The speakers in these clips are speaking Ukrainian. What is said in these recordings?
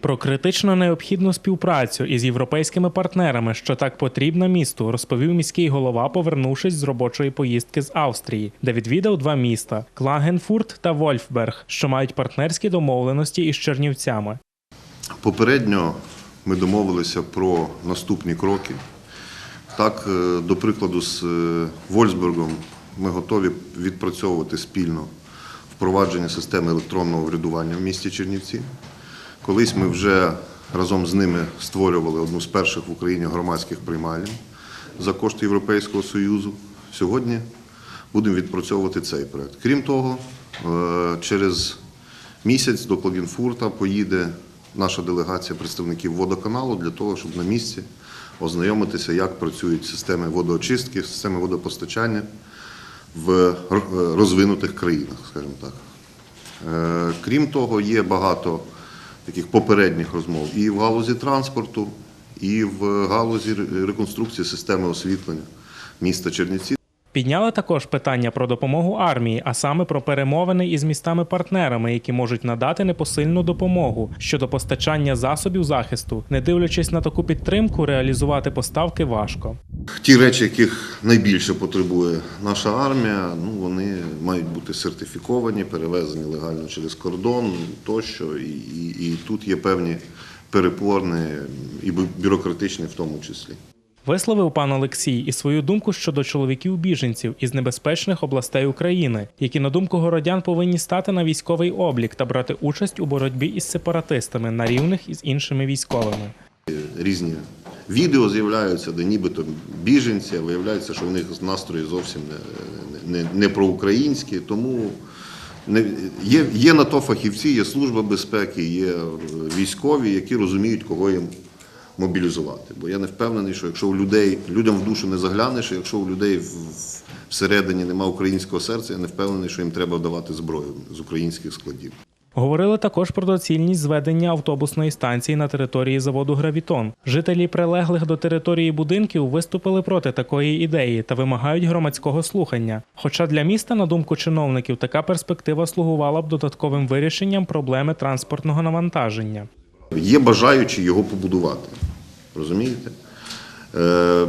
Про критично необхідну співпрацю із європейськими партнерами, що так потрібна місту, розповів міський голова, повернувшись з робочої поїздки з Австрії, де відвідав два міста Клагенфурт та Вольфберг, що мають партнерські домовленості із Чернівцями. Попередньо ми домовилися про наступні кроки. Так, е, до прикладу, з е, Вольсбургом ми готові відпрацьовувати спільно впровадження системи електронного врядування в місті Чернівці. Колись ми вже разом з ними створювали одну з перших в Україні громадських приймалень за кошти Європейського Союзу. Сьогодні будемо відпрацьовувати цей проект. Крім того, е, через місяць до Клагенфурта поїде наша делегація представників водоканалу для того, щоб на місці ознайомитися, як працюють системи водоочистки, системи водопостачання в розвинутих країнах, скажімо так. Е, Крім того, є багато таких попередніх розмов і в галузі транспорту, і в галузі реконструкції системи освітлення міста Чернівці. Підняли також питання про допомогу армії, а саме про перемовини із містами-партнерами, які можуть надати непосильну допомогу щодо постачання засобів захисту, не дивлячись на таку підтримку, реалізувати поставки важко. Ті речі, яких найбільше потребує наша армія, ну вони мають бути сертифіковані, перевезені легально через кордон тощо. І, і, і тут є певні перепорни, і бюрократичні в тому числі. Висловив пан Олексій і свою думку щодо чоловіків-біженців із небезпечних областей України, які, на думку городян, повинні стати на військовий облік та брати участь у боротьбі із сепаратистами на рівних із іншими військовими. Різні відео з'являються, де нібито біженці, а виявляється, що в них настрої зовсім не, не, не проукраїнські. Тому не, є, є на то фахівці, є служба безпеки, є військові, які розуміють, кого їм мобілізувати. Бо я не впевнений, що якщо у людей людям в душу не заглянеш, якщо у людей всередині нема українського серця, я не впевнений, що їм треба давати зброю з українських складів. Говорили також про доцільність зведення автобусної станції на території заводу Гравітон. Жителі прилеглих до території будинків виступили проти такої ідеї та вимагають громадського слухання. Хоча для міста, на думку чиновників, така перспектива слугувала б додатковим вирішенням проблеми транспортного навантаження. Є бажаючі його побудувати. Розумієте? Е,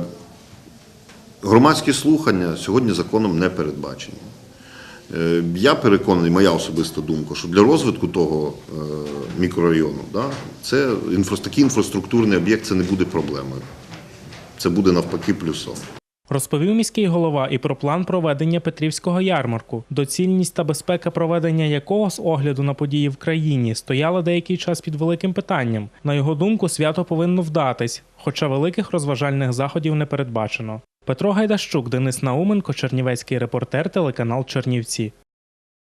громадські слухання сьогодні законом не передбачені. Е, я переконаний, моя особиста думка, що для розвитку того е, мікрорайону да, це такий інфраструктурний об'єкт це не буде проблемою. Це буде навпаки плюсом. Розповів міський голова і про план проведення Петрівського ярмарку, доцільність та безпека проведення якого з огляду на події в країні стояла деякий час під великим питанням. На його думку, свято повинно вдатись, хоча великих розважальних заходів не передбачено. Петро Гайдащук, Денис Науменко, Чернівецький репортер, телеканал Чернівці.